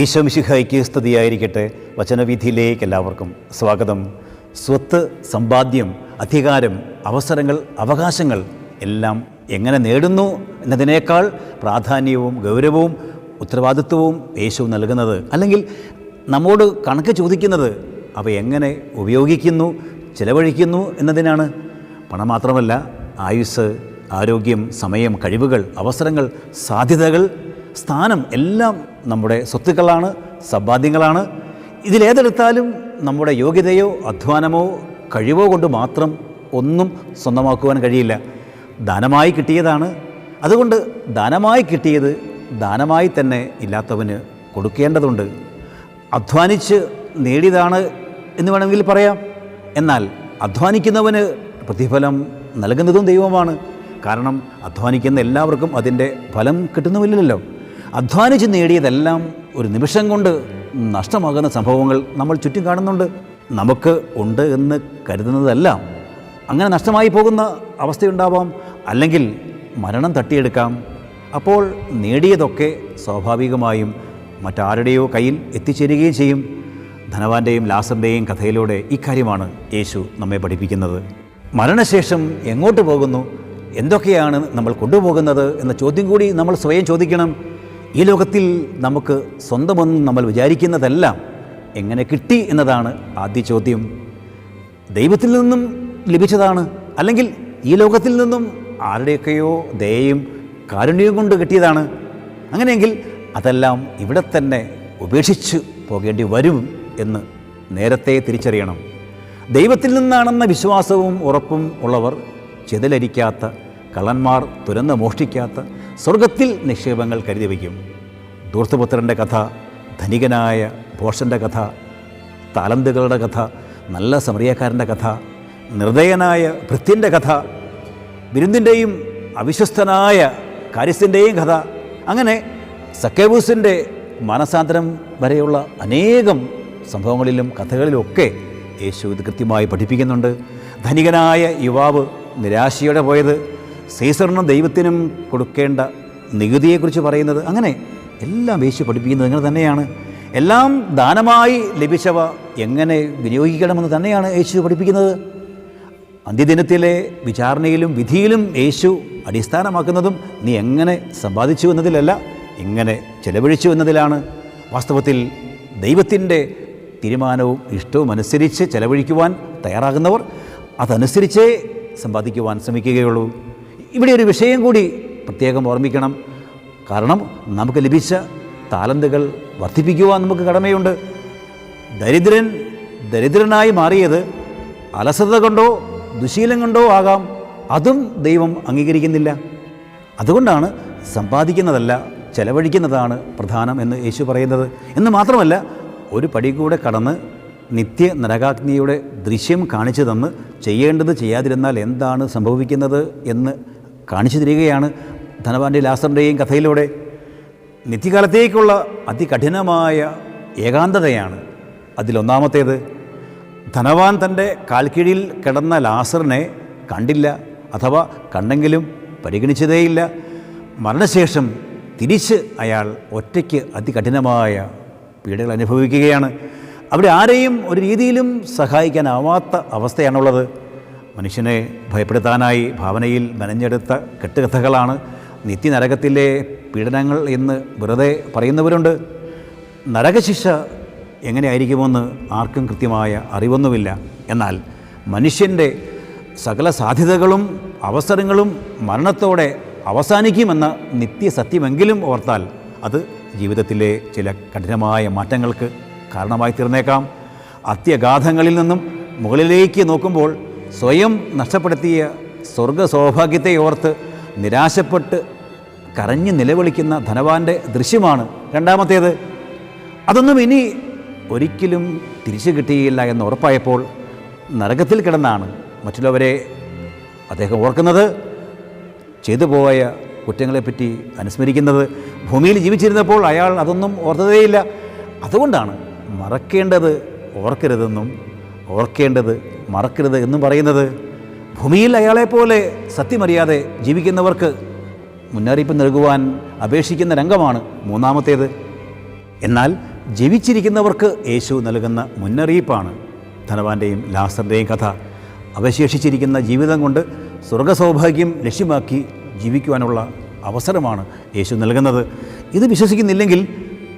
ഈശോ മിശിഹയ്ക്ക് സ്തുതിയായിരിക്കട്ടെ. വചനവിധിയിലേക്ക് എല്ലാവർക്കും സ്വാഗതം. സ്വത്ത് സമ്പാദ്യം അധികാരം അവസരങ്ങൾ അവകാശങ്ങൾ എല്ലാം എങ്ങനെ നേടുന്നു എന്നതിനേക്കാൾ പ്രാധാന്യവും ഗൗരവവും ഉത്തരവാദിത്വവും യേശു നൽകുന്നത് അല്ലെങ്കിൽ നമ്മോട് കണക്ക് ചോദിക്കുന്നത് അവ എങ്ങനെ ഉപയോഗിക്കുന്നു ചിലവഴിക്കുന്നു എന്നതിനാണ്. പണം മാത്രമല്ല ആയുസ് ആരോഗ്യം സമയം കഴിവുകൾ അവസരങ്ങൾ സാധ്യതകൾ സ്ഥാനം എല്ലാം നമ്മുടെ സ്വത്തുക്കളാണ് സമ്പാദ്യങ്ങളാണ്. ഇതിലേതെടുത്താലും നമ്മുടെ യോഗ്യതയോ അധ്വാനമോ കഴിവോ കൊണ്ട് മാത്രം ഒന്നും സ്വന്തമാക്കുവാൻ കഴിയില്ല. ദാനമായി കിട്ടിയതാണ്. അതുകൊണ്ട് ദാനമായി കിട്ടിയത് ദാനമായി തന്നെ ഇല്ലാത്തവന് കൊടുക്കേണ്ടതുണ്ട്. അധ്വാനിച്ച് നേടിയതാണ് എന്ന് വേണമെങ്കിൽ പറയാം. എന്നാൽ അധ്വാനിക്കുന്നവന് പ്രതിഫലം നൽകുന്നതും ദൈവമാണ്. കാരണം അധ്വാനിക്കുന്ന എല്ലാവർക്കും അതിന്റെ ഫലം കിട്ടുന്നുമില്ലല്ലോ. അധ്വാനിച്ച് നേടിയതെല്ലാം ഒരു നിമിഷം കൊണ്ട് നഷ്ടമാകുന്ന സംഭവങ്ങൾ നമ്മൾ ചുറ്റും കാണുന്നുണ്ട്. നമുക്ക് ഉണ്ട് എന്ന് കരുതുന്നതെല്ലാം അങ്ങനെ നഷ്ടമായി പോകുന്ന അവസ്ഥയുണ്ടാവാം. അല്ലെങ്കിൽ മരണം തട്ടിയെടുക്കാം. അപ്പോൾ നേടിയതൊക്കെ സ്വാഭാവികമായും മറ്റാരുടെയോ കയ്യിൽ എത്തിച്ചേരുകയും ചെയ്യും. ധനവാന്റെയും ലാസറിന്റെയും കഥയിലൂടെ ഇക്കാര്യമാണ് യേശു നമ്മെ പഠിപ്പിക്കുന്നത്. മരണശേഷം എങ്ങോട്ട് പോകുന്നു? എന്തൊക്കെയാണ് നമ്മൾ കൊണ്ടുപോകുന്നത്? എന്ന ചോദ്യം കൂടി നമ്മൾ സ്വയം ചോദിക്കണം. ഈ ലോകത്തിൽ നമുക്ക് സ്വന്തമെന്ന് നമ്മൾ വിചാരിക്കുന്നതെല്ലാം എങ്ങനെ കിട്ടി എന്നതാണ് ആദ്യ ചോദ്യം. ദൈവത്തിൽ നിന്നും ലഭിച്ചതാണ് അല്ലെങ്കിൽ ഈ ലോകത്തിൽ നിന്നും ആരുടെയൊക്കെയോ ദയയും കാരുണ്യവും കൊണ്ട് കിട്ടിയതാണ്? അങ്ങനെയെങ്കിൽ അതെല്ലാം ഇവിടെ തന്നെ ഉപേക്ഷിച്ച് പോകേണ്ടി വരും എന്ന് നേരത്തെ തിരിച്ചറിയണം. ദൈവത്തിൽ നിന്നാണെന്ന വിശ്വാസവും ഉറപ്പും ഉള്ളവർ ചെതലരിക്കാത്ത കള്ളന്മാർ തുരന്ന് മോഷ്ടിക്കാത്ത സ്വർഗത്തിൽ നിക്ഷേപങ്ങൾ കരുതി വയ്ക്കും ദൂർത്തുപുത്രന്റെ കഥ ധനികനായ ഭോഷന്റെ കഥ താലന്തുകളുടെ കഥ നല്ല സമറിയക്കാരന്റെ കഥ നിർദയനായ ഭൃത്യന്റെ കഥ വിരുന്നിന്റെയും അവിശ്വസ്തനായ കാര്യസ്ഥന്റെയും കഥ അങ്ങനെ സക്കേബൂസിന്റെ മാനസാന്തരം വരെയുള്ള അനേകം സംഭവങ്ങളിലും കഥകളിലുമൊക്കെ യേശു ഇത് കൃത്യമായി പഠിപ്പിക്കുന്നുണ്ട്. ധനികനായ യുവാവ് നിരാശയോടെ പോയത് സീസറിനും ദൈവത്തിനും കൊടുക്കേണ്ട നികുതിയെക്കുറിച്ച് പറയുന്നത് അങ്ങനെ എല്ലാം യേശു പഠിപ്പിക്കുന്നത് അങ്ങനെ തന്നെയാണ്. എല്ലാം ദാനമായി ലഭിച്ചവ എങ്ങനെ വിനിയോഗിക്കണമെന്ന് തന്നെയാണ് യേശു പഠിപ്പിക്കുന്നത്. അന്ത്യദിനത്തിലെ വിചാരണയിലും വിധിയിലും യേശു അടിസ്ഥാനമാക്കുന്നതും നീ എങ്ങനെ സമ്പാദിച്ചു എന്നതിലല്ല എങ്ങനെ ചെലവഴിച്ചു എന്നതിലാണ്. വാസ്തവത്തിൽ ദൈവത്തിന്റെ തീരുമാനവും ഇഷ്ടവും അനുസരിച്ച് ചെലവഴിക്കുവാൻ തയ്യാറാകുന്നവർ അതനുസരിച്ചേ സമ്പാദിക്കുവാൻ ശ്രമിക്കുകയുള്ളൂ. ഇവിടെ ഒരു വിഷയം കൂടി പ്രത്യേകം ഓർമ്മിക്കണം. കാരണം നമുക്ക് ലഭിച്ച താലന്തുകൾ വർദ്ധിപ്പിക്കുവാൻ നമുക്ക് കടമയുണ്ട്. ദരിദ്രൻ ദരിദ്രനായി മാറിയത് അലസത കൊണ്ടോ ദുശീലം കൊണ്ടോ ആകാം. അതും ദൈവം അംഗീകരിക്കുന്നില്ല. അതുകൊണ്ടാണ് സമ്പാദിക്കുന്നതല്ല ചെലവഴിക്കുന്നതാണ് പ്രധാനം എന്ന് യേശു പറയുന്നത്. എന്ന് മാത്രമല്ല ഒരു പടി കൂടെ കടന്ന് നിത്യ നരകാഗ്നിയുടെ ദൃശ്യം കാണിച്ചു തന്ന് ചെയ്യേണ്ടത് ചെയ്യാതിരുന്നാൽ എന്താണ് സംഭവിക്കുന്നത് എന്ന് കാണിച്ചു തരികയാണ് ധനവാന്റെ ലാസറിന്റെയും കഥയിലൂടെ. നിത്യകാലത്തേക്കുള്ള അതികഠിനമായ ഏകാന്തതയാണ് അതിലൊന്നാമത്തേത്. ധനവാൻ തന്റെ കാൽക്കീഴിൽ കിടന്ന ലാസറിനെ കണ്ടില്ല അഥവാ കണ്ടെങ്കിലും പരിഗണിച്ചതേയില്ല. മരണശേഷം തിരിച്ച് അയാൾ ഒറ്റയ്ക്ക് അതികഠിനമായ പീഡകൾ അനുഭവിക്കുകയാണ്. അവിടെ ആരെയും ഒരു രീതിയിലും സഹായിക്കാനാവാത്ത അവസ്ഥയാണുള്ളത്. മനുഷ്യനെ ഭയപ്പെടുത്താനായി ഭാവനയിൽ മെനഞ്ഞെടുത്ത കെട്ടുകഥകളാണ് നിത്യനരകത്തിലെ പീഡനങ്ങൾ എന്ന് വെറുതെ പറയുന്നവരുണ്ട്. നരകശിക്ഷ എങ്ങനെയായിരിക്കുമെന്ന് ആർക്കും കൃത്യമായ അറിവൊന്നുമില്ല. എന്നാൽ മനുഷ്യന്റെ സകല സാധ്യതകളും അവസരങ്ങളും മരണത്തോടെ അവസാനിക്കുമെന്ന നിത്യസത്യമെങ്കിലും ഓർത്താൽ അത് ജീവിതത്തിലെ ചില കഠിനമായ മാറ്റങ്ങൾക്ക് കാരണമായി തീർന്നേക്കാം അത്യഗാധങ്ങളിൽ നിന്നും മുകളിലേക്ക് നോക്കുമ്പോൾ സ്വയം നഷ്ടപ്പെടുത്തിയ സ്വർഗ സൗഭാഗ്യത്തെ ഓർത്ത് നിരാശപ്പെട്ട് കരഞ്ഞ് നിലവിളിക്കുന്ന ധനവാന്റെ ദൃശ്യമാണ് രണ്ടാമത്തേത്. അതൊന്നും ഇനി ഒരിക്കലും തിരിച്ചു കിട്ടിയില്ല എന്ന് ഉറപ്പായപ്പോൾ നരകത്തിൽ കിടന്നാണ് മറ്റുള്ളവരെ അദ്ദേഹം ഓർക്കുന്നത്. ചെയ്തു പോയ കുറ്റങ്ങളെപ്പറ്റി അനുസ്മരിക്കുന്നത്. ഭൂമിയിൽ ജീവിച്ചിരുന്നപ്പോൾ അയാൾ അതൊന്നും ഓർത്തതേയില്ല. അതുകൊണ്ടാണ് മറക്കേണ്ടത് ഓർക്കരുതെന്നും ഓർക്കേണ്ടത് മറക്കരുത് എന്നും പറയുന്നത്. ഭൂമിയിൽ അയാളെപ്പോലെ സത്യമറിയാതെ ജീവിക്കുന്നവർക്ക് മുന്നറിയിപ്പ് നൽകുവാൻ അപേക്ഷിക്കുന്ന രംഗമാണ് മൂന്നാമത്തേത്. എന്നാൽ ജീവിച്ചിരിക്കുന്നവർക്ക് യേശു നൽകുന്ന മുന്നറിയിപ്പാണ് ധനവാന്റെയും ലാസറിന്റെയും കഥ. അവശേഷിച്ചിരിക്കുന്ന ജീവിതം കൊണ്ട് സ്വർഗസൗഭാഗ്യം ലക്ഷ്യമാക്കി ജീവിക്കുവാനുള്ള അവസരമാണ് യേശു നൽകുന്നത്. ഇത് വിശ്വസിക്കുന്നില്ലെങ്കിൽ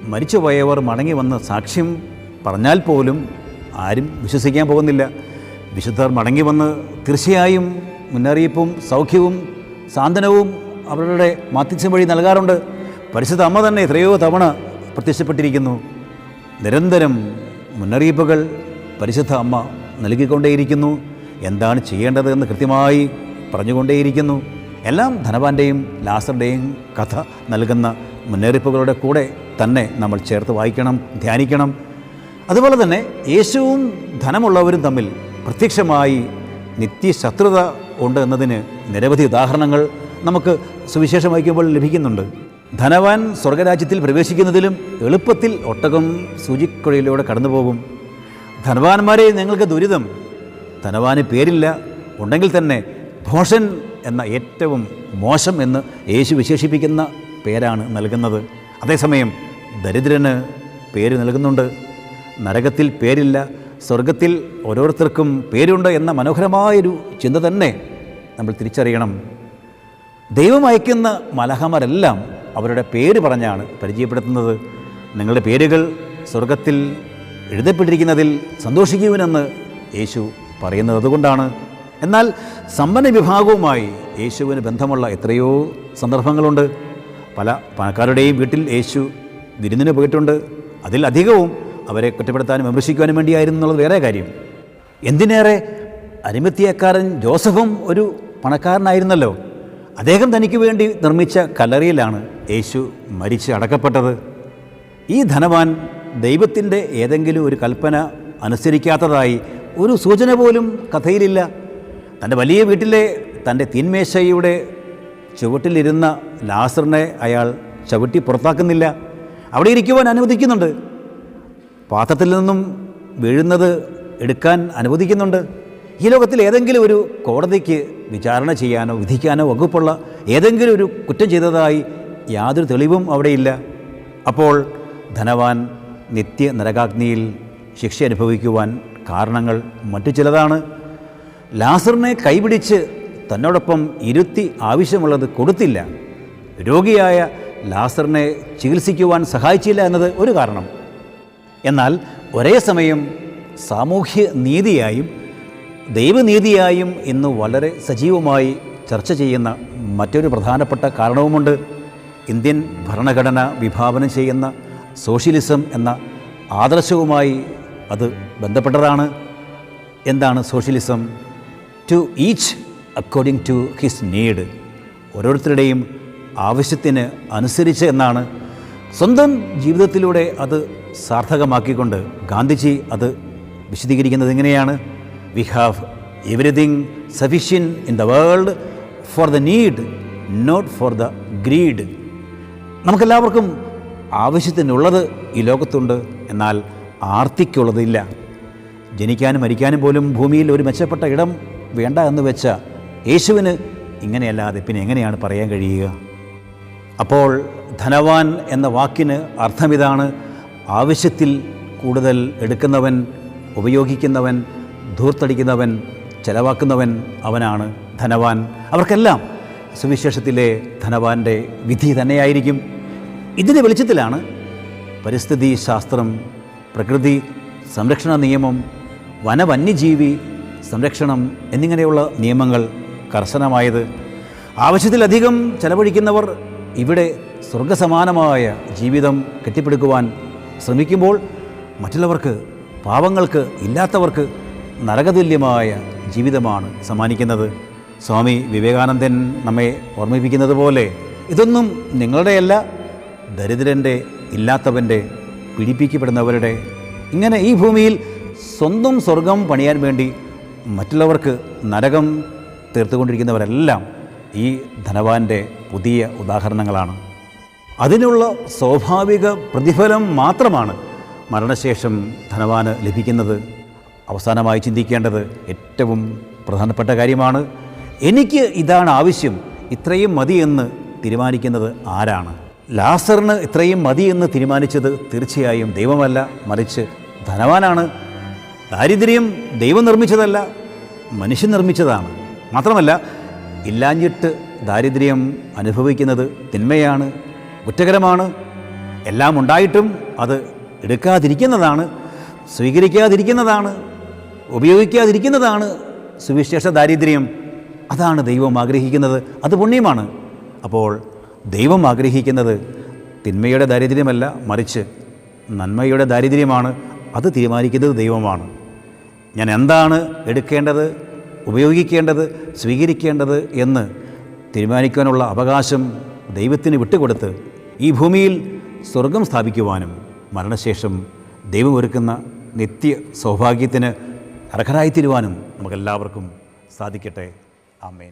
മരിച്ചുപോയവർ മടങ്ങി വന്ന് സാക്ഷ്യം പറഞ്ഞാൽ പോലും ആരും വിശ്വസിക്കാൻ പോകുന്നില്ല. വിശുദ്ധർ മടങ്ങി വന്ന് തീർച്ചയായും മുന്നറിയിപ്പും സൗഖ്യവും സാന്ത്വനവും അവരുടെ മാത്യസ്യം വഴി നൽകാറുണ്ട്. പരിശുദ്ധ അമ്മ തന്നെ എത്രയോ തവണ പ്രത്യക്ഷപ്പെട്ടിരിക്കുന്നു. നിരന്തരം മുന്നറിയിപ്പുകൾ പരിശുദ്ധ അമ്മ നൽകിക്കൊണ്ടേയിരിക്കുന്നു. എന്താണ് ചെയ്യേണ്ടത് എന്ന് കൃത്യമായി പറഞ്ഞുകൊണ്ടേയിരിക്കുന്നു. എല്ലാം ധനവാന്റെയും ലാസറിന്റെയും കഥ നൽകുന്ന മുന്നറിയിപ്പുകളുടെ കൂടെ തന്നെ നമ്മൾ ചേർത്ത് വായിക്കണം ധ്യാനിക്കണം. അതുപോലെ തന്നെ യേശുവും ധനമുള്ളവരും തമ്മിൽ പ്രത്യക്ഷമായി നിത്യശത്രുത ഉണ്ട് എന്നതിന് നിരവധി ഉദാഹരണങ്ങൾ നമുക്ക് സുവിശേഷം വായിക്കുമ്പോൾ ലഭിക്കുന്നുണ്ട്. ധനവാൻ സ്വർഗരാജ്യത്തിൽ പ്രവേശിക്കുന്നതിലും എളുപ്പത്തിൽ ഒട്ടകം സൂചിക്കുഴയിലൂടെ കടന്നു പോകും ധനവാന്മാരെ നിങ്ങൾക്ക് ദുരിതം. ധനവാന് പേരില്ല. ഉണ്ടെങ്കിൽ തന്നെ ഭോഷൻ എന്ന ഏറ്റവും മോശം എന്ന് യേശു വിശേഷിപ്പിക്കുന്ന പേരാണ് നൽകുന്നത്. അതേസമയം ദരിദ്രന് പേര് നൽകുന്നുണ്ട്. നരകത്തിൽ പേരില്ല. സ്വർഗത്തിൽ ഓരോരുത്തർക്കും പേരുണ്ട് എന്ന മനോഹരമായൊരു ചിന്ത തന്നെ നമ്മൾ തിരിച്ചറിയണം. ദൈവം അയക്കുന്ന മലഹമരെല്ലാം അവരുടെ പേര് പറഞ്ഞാണ് പരിചയപ്പെടുത്തുന്നത്. നിങ്ങളുടെ പേരുകൾ സ്വർഗത്തിൽ എഴുതപ്പെട്ടിരിക്കുന്നതിൽ സന്തോഷിക്കുവിനെന്ന് യേശു പറയുന്നത് അതുകൊണ്ടാണ്. എന്നാൽ സമ്പന്ന വിഭാഗവുമായി യേശുവിന് ബന്ധമുള്ള എത്രയോ സന്ദർഭങ്ങളുണ്ട്. പല പണക്കാരുടെയും വീട്ടിൽ യേശു വിരുന്നിന് പോയിട്ടുണ്ട്. അതിൽ അധികവും അവരെ കുറ്റപ്പെടുത്താനും വിമർശിക്കുവാനും വേണ്ടിയായിരുന്നു എന്നുള്ളത് വേറെ കാര്യം. എന്തിനേറെ അരിമത്തിയക്കാരൻ ജോസഫും ഒരു പണക്കാരനായിരുന്നല്ലോ. അദ്ദേഹം തനിക്ക് വേണ്ടി നിർമ്മിച്ച കല്ലറിയിലാണ് യേശു മരിച്ച് അടക്കപ്പെട്ടത്. ഈ ധനവാൻ ദൈവത്തിന്റെ ഏതെങ്കിലും ഒരു കൽപ്പന അനുസരിക്കാത്തതായി ഒരു സൂചന പോലും കഥയിലില്ല. തന്റെ വലിയ വീട്ടിലെ തന്റെ തീന്മേശയുടെ ചുവട്ടിലിരുന്ന ലാസറിനെ അയാൾ ചവിട്ടി പുറത്താക്കുന്നില്ല. അവിടെ ഇരിക്കുവാൻ അനുവദിക്കുന്നുണ്ട്. പാത്രത്തിൽ നിന്നും വീഴുന്നത് എടുക്കാൻ അനുവദിക്കുന്നുണ്ട്. ഈ ലോകത്തിൽ ഏതെങ്കിലും ഒരു കോടതിക്ക് വിചാരണ ചെയ്യാനോ വിധിക്കാനോ വകുപ്പുള്ള ഏതെങ്കിലും ഒരു കുറ്റം ചെയ്തതായി യാതൊരു തെളിവും അവിടെയില്ല. അപ്പോൾ ധനവാൻ നിത്യ നരകാഗ്നിയിൽ ശിക്ഷ അനുഭവിക്കുവാൻ കാരണങ്ങൾ മറ്റു ചിലതാണ്. ലാസറിനെ കൈപിടിച്ച് തന്നോടൊപ്പം ഇരുത്തി ആവശ്യമുള്ളത് കൊടുത്തില്ല. രോഗിയായ ലാസറിനെ ചികിത്സിക്കുവാൻ സഹായിച്ചില്ല എന്നത് ഒരു കാരണം. എന്നാൽ ഒരേ സമയം സാമൂഹ്യ നീതിയായും ദൈവനീതിയായും ഇന്ന് വളരെ സജീവമായി ചർച്ച ചെയ്യുന്ന മറ്റൊരു പ്രധാനപ്പെട്ട കാരണവുമുണ്ട്. ഇന്ത്യൻ ഭരണഘടന വിഭാവനം ചെയ്യുന്ന സോഷ്യലിസം എന്ന ആദർശവുമായി അത് ബന്ധപ്പെട്ടതാണ്. എന്താണ് socialism? To each according to his need ഓരോരുത്തരുടെയും ആവശ്യത്തിന് അനുസരിച്ച് എന്നാണ്. സ്വന്തം ജീവിതത്തിലൂടെ അത് സാർത്ഥകമാക്കിക്കൊണ്ട് ഗാന്ധിജി അത് വിശദീകരിക്കുന്നത് എങ്ങനെയാണ്? We have everything sufficient in the world for the need not for the greed നമുക്കെല്ലാവർക്കും ആവശ്യത്തിനുള്ളത് ഈ ലോകത്തുണ്ട്. എന്നാൽ ആർത്തിക്കുള്ളതില്ല. ജനിക്കാനും മരിക്കാനും പോലും ഭൂമിയിൽ ഒരു മെച്ചപ്പെട്ട ഇടം വേണ്ട എന്ന് വെച്ച യേശുവിന് ഇങ്ങനെയല്ലാതെ പിന്നെ എങ്ങനെയാണ് പറയാൻ കഴിയുക? അപ്പോൾ ധനവാൻ എന്ന വാക്കിന് അർത്ഥമിതാണ് ആവശ്യത്തിൽ കൂടുതൽ എടുക്കുന്നവൻ ഉപയോഗിക്കുന്നവൻ ധൂർത്തടിക്കുന്നവൻ ചെലവാക്കുന്നവൻ അവനാണ് ധനവാൻ. അവർക്കെല്ലാം സുവിശേഷത്തിലെ ധനവാന്റെ വിധി തന്നെയായിരിക്കും. ഇതിന്റെ വെളിച്ചത്തിലാണ് പരിസ്ഥിതി ശാസ്ത്രം പ്രകൃതി സംരക്ഷണ നിയമം വനവന്യജീവി സംരക്ഷണം എന്നിങ്ങനെയുള്ള നിയമങ്ങൾ കർശനമായത്. ആവശ്യത്തിലധികം ചെലവഴിക്കുന്നവർ ഇവിടെ സ്വർഗസമാനമായ ജീവിതം കെട്ടിപ്പടുക്കുവാൻ ശ്രമിക്കുമ്പോൾ മറ്റുള്ളവർക്ക് പാവങ്ങൾക്ക് ഇല്ലാത്തവർക്ക് നരകതുല്യമായ ജീവിതമാണ് സമ്മാനിക്കുന്നത്. സ്വാമി വിവേകാനന്ദൻ നമ്മെ ഓർമ്മിപ്പിക്കുന്നത് പോലെ ഇതൊന്നും നിങ്ങളുടെയല്ല. ദരിദ്രന്റെ ഇല്ലാത്തവന്റെ പീഡിപ്പിക്കപ്പെടുന്നവരുടെ ഇങ്ങനെ ഈ ഭൂമിയിൽ സ്വന്തം സ്വർഗം പണിയാൻ വേണ്ടി മറ്റുള്ളവർക്ക് നരകം തീർത്തുകൊണ്ടിരിക്കുന്നവരെല്ലാം ഈ ധനവാന്റെ പുതിയ ഉദാഹരണങ്ങളാണ്. അതിനുള്ള സ്വാഭാവിക പ്രതിഫലം മാത്രമാണ് മരണശേഷം ധനവാന് ലഭിക്കുന്നത്. അവസാനമായി ചിന്തിക്കേണ്ടത് ഏറ്റവും പ്രധാനപ്പെട്ട കാര്യമാണ്. എനിക്ക് ഇതാണ് ആവശ്യം. ഇത്രയും മതി എന്ന് തീരുമാനിക്കുന്നത് ആരാണ്? ലാസറിന് ഇത്രയും മതി എന്ന് തീരുമാനിച്ചത് തീർച്ചയായും ദൈവമല്ല. മറിച്ച് ധനവാനാണ്. ദാരിദ്ര്യം ദൈവം നിർമ്മിച്ചതല്ല മനുഷ്യൻ നിർമ്മിച്ചതാണ്. മാത്രമല്ല ഇല്ലാഞ്ഞിട്ട് ദാരിദ്ര്യം അനുഭവിക്കുന്നത് തിന്മയാണ്. കുറ്റകരമാണ്. എല്ലാം ഉണ്ടായിട്ടും അത് എടുക്കാതിരിക്കുന്നതാണ് സ്വീകരിക്കാതിരിക്കുന്നതാണ് ഉപയോഗിക്കാതിരിക്കുന്നതാണ് സുവിശേഷ ദാരിദ്ര്യം. അതാണ് ദൈവം ആഗ്രഹിക്കുന്നത്. അത് പുണ്യമാണ്. അപ്പോൾ ദൈവം ആഗ്രഹിക്കുന്നത് തിന്മയുടെ ദാരിദ്ര്യമല്ല മറിച്ച് നന്മയുടെ ദാരിദ്ര്യമാണ്. അത് തീരുമാനിക്കുന്നത് ദൈവമാണ്. ഞാൻ എന്താണ് എടുക്കേണ്ടത് ഉപയോഗിക്കേണ്ടത് സ്വീകരിക്കേണ്ടത് എന്ന് തീരുമാനിക്കാനുള്ള അവകാശം ദൈവത്തിന് വിട്ടുകൊടുത്ത് ഈ ഭൂമിയിൽ സ്വർഗം സ്ഥാപിക്കുവാനും മരണശേഷം ദൈവം ഒരുക്കുന്ന നിത്യ സൗഭാഗ്യത്തിന് അർഹരായിത്തീരുവാനും നമുക്കെല്ലാവർക്കും സാധിക്കട്ടെ. ആമേൻ.